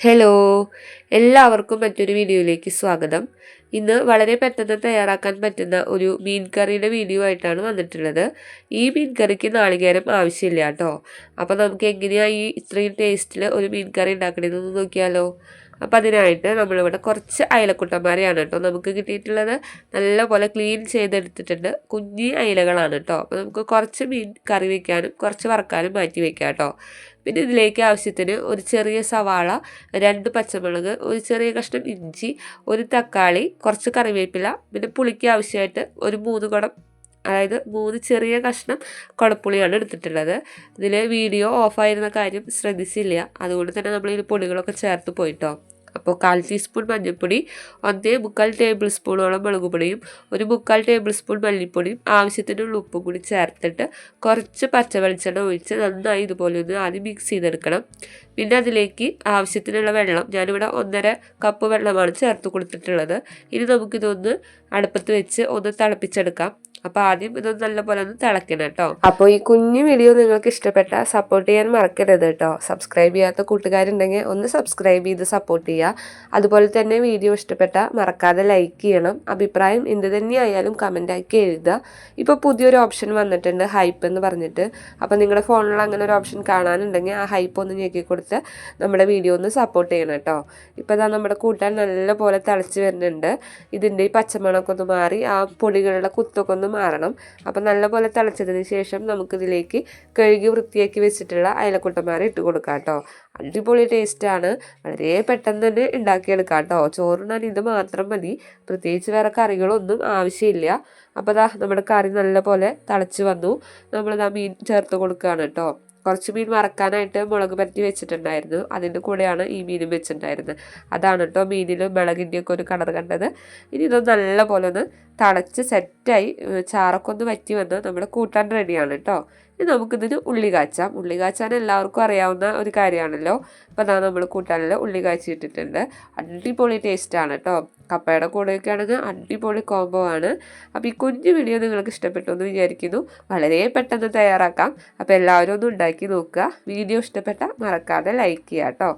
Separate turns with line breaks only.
Hello എല്ലാവർക്കും മറ്റൊരു വീഡിയോയിലേക്ക് സ്വാഗതം. ഇന്ന് വളരെ പെട്ടെന്ന് തയ്യാറാക്കാൻ പറ്റുന്ന ഒരു മീൻ കറിയുടെ വീഡിയോ ആയിട്ടാണ് വന്നിട്ടുള്ളത്. ഈ മീൻ കറിക്ക് നാളികേരം ആവശ്യമില്ല കേട്ടോ. അപ്പോൾ നമുക്ക് എങ്ങനെയാണ് ഈ ഇത്രയും ടേസ്റ്റിൽ ഒരു മീൻ കറി ഉണ്ടാക്കണമെന്ന് നോക്കിയാലോ? അപ്പോൾ അതിനായിട്ട് നമ്മളിവിടെ കുറച്ച് അയലക്കുട്ടന്മാരെയാണ് കേട്ടോ. നമുക്ക് കിട്ടിയിട്ടുള്ളത് നല്ലപോലെ ക്ലീൻ ചെയ്തെടുത്തിട്ടുണ്ട്. കുഞ്ഞി അയലകളാണ് കേട്ടോ. അപ്പോൾ നമുക്ക് കുറച്ച് മീൻ കറി വയ്ക്കാനും കുറച്ച് വറക്കാനും മാറ്റി വയ്ക്കാം കേട്ടോ. പിന്നെ ഇതിലേക്ക് ആവശ്യത്തിന് ഒരു ചെറിയ സവാള രണ്ട് പച്ചമുളക് ഒരു ചെറിയ കഷ്ണം ഇഞ്ചി ഒരു തക്കാളി കുറച്ച് കറിവേപ്പില പിന്നെ പുളിക്ക് ആവശ്യമായിട്ട് ഒരു മൂന്ന് കുടം അതായത് മൂന്ന് ചെറിയ കഷ്ണം കുടപ്പുളിയാണ് എടുത്തിട്ടുള്ളത്. ഇതിൽ വീഡിയോ ഓഫായിരുന്ന കാര്യം ശ്രദ്ധിച്ചില്ല. അതുകൊണ്ട് തന്നെ നമ്മൾ പൊടികളൊക്കെ ചേർത്ത് പോയിട്ടോ. അപ്പോൾ കാൽ ടീസ്പൂൺ മഞ്ഞൾപ്പൊടി ഒന്നേ മുക്കാൽ ടേബിൾ സ്പൂണോളം മുളക് പൊടിയും ഒരു മുക്കാൽ ടേബിൾ സ്പൂൺ മല്ലിപ്പൊടിയും ആവശ്യത്തിനുള്ള ഉപ്പും കൂടി ചേർത്തിട്ട് കുറച്ച് പച്ച വെളിച്ചെണ്ണ ഒഴിച്ച് നന്നായി ഇതുപോലെ ഒന്ന് ആദ്യം മിക്സ് ചെയ്തെടുക്കണം. പിന്നെ അതിലേക്ക് ആവശ്യത്തിനുള്ള വെള്ളം ഞാനിവിടെ ഒന്നര കപ്പ് വെള്ളമാണ് ചേർത്ത് കൊടുത്തിട്ടുള്ളത്. ഇനി നമുക്കിതൊന്ന് അടുപ്പത്ത് വെച്ച് ഒന്ന് തിളപ്പിച്ചെടുക്കാം. അപ്പോൾ ആദ്യം ഇതൊന്ന് നല്ലപോലെ ഒന്ന് തിളക്കണം കേട്ടോ അപ്പോൾ ഈ കുഞ്ഞു വീഡിയോ നിങ്ങൾക്ക് ഇഷ്ടപ്പെട്ട സപ്പോർട്ട് ചെയ്യാൻ മറക്കരുത് കേട്ടോ സബ്സ്ക്രൈബ് ചെയ്യാത്ത കൂട്ടുകാരുണ്ടെങ്കിൽ ഒന്ന് സബ്സ്ക്രൈബ് ചെയ്ത് സപ്പോർട്ട് ചെയ്യുക അതുപോലെ തന്നെ വീഡിയോ ഇഷ്ടപ്പെട്ട മറക്കാതെ ലൈക്ക് ചെയ്യണം. അഭിപ്രായം എന്ത് തന്നെയായാലും കമന്റാക്കി എഴുതുക. ഇപ്പോൾ പുതിയൊരു ഓപ്ഷൻ വന്നിട്ടുണ്ട് ഹൈപ്പ് എന്ന് പറഞ്ഞിട്ട്. അപ്പോൾ നിങ്ങളുടെ ഫോണിൽ അങ്ങനെ ഒരു ഓപ്ഷൻ കാണാനുണ്ടെങ്കിൽ ആ ഹൈപ്പ് ഒന്ന് ഞെക്കി കൊടുത്ത് നമ്മുടെ വീഡിയോ ഒന്ന് സപ്പോർട്ട് ചെയ്യണം കേട്ടോ ഇപ്പോൾ ഇതാ നമ്മുടെ കൂട്ടാൻ നല്ലപോലെ തിളച്ച് വരുന്നുണ്ട്. ഇതിന്റെ ഈ പച്ചമണമൊക്കെ ഒന്ന് മാറി ആ പൊടികളുടെ കുത്തൊക്കെ ഒന്ന് മാറണം. അപ്പം നല്ലപോലെ തിളച്ചതിന് ശേഷം നമുക്കിതിലേക്ക് കഴുകി വൃത്തിയാക്കി വെച്ചിട്ടുള്ള അയലക്കുട്ടന്മാരെ ഇട്ട് കൊടുക്കാം കേട്ടോ. അടിപൊളി ടേസ്റ്റാണ് വളരെ പെട്ടെന്ന് തന്നെ ഉണ്ടാക്കിയെടുക്കാം കേട്ടോ. ചോറിനാൻ ഇത് മാത്രം മതി. പ്രത്യേകിച്ച് വേറെ കറികളൊന്നും ആവശ്യമില്ല. അപ്പോൾ ദാ നമ്മുടെ കറി നല്ലപോലെ തിളച്ച് വന്നു. നമ്മളിതാ മീൻ ചേർത്ത് കൊടുക്കുകയാണ് കേട്ടോ. കുറച്ച് മീൻ വറക്കാനായിട്ട് മുളക് പരത്തി വെച്ചിട്ടുണ്ടായിരുന്നു. അതിന്റെ കൂടെയാണ് ഈ മീനും വെച്ചിട്ടുണ്ടായിരുന്നത്. അതാണ് കേട്ടോ മീനിൽ മുളകിന്റെയൊക്കെ ഒരു കളർ കണ്ടത്. ഇനി ഇതൊന്ന് നല്ല പോലെ ഒന്ന് തളച്ച് സെറ്റായി ചാറൊക്കെ ഒന്ന് വറ്റി വന്ന് നമ്മുടെ കൂട്ടാൻ റെഡിയാണ് കേട്ടോ. ഇനി നമുക്കിതിന് ഉള്ളി കാച്ചാം. ഉള്ളി കാച്ചാൻ എല്ലാവർക്കും അറിയാവുന്ന ഒരു കാര്യമാണല്ലോ. അപ്പോൾ അതാ നമ്മൾ കൂട്ടാനിൽ ഉള്ളി കാച്ചിട്ടിട്ടുണ്ട് അടിപൊളി ടേസ്റ്റാണ് കേട്ടോ കപ്പയുടെ കൂടെയൊക്കെ ആണെങ്കിൽ അടിപൊളി കോംബോ ആണ്. അപ്പോൾ ഈ കുഞ്ഞു വീഡിയോ നിങ്ങൾക്ക് ഇഷ്ടപ്പെട്ടു എന്ന് വിചാരിക്കുന്നു. വളരെ പെട്ടെന്ന് തയ്യാറാക്കാം. അപ്പോൾ എല്ലാവരും ഒന്ന് ഉണ്ടാക്കി നോക്കുക. വീഡിയോ ഇഷ്ടപ്പെട്ട മറക്കാതെ ലൈക്ക് ചെയ്യാം കേട്ടോ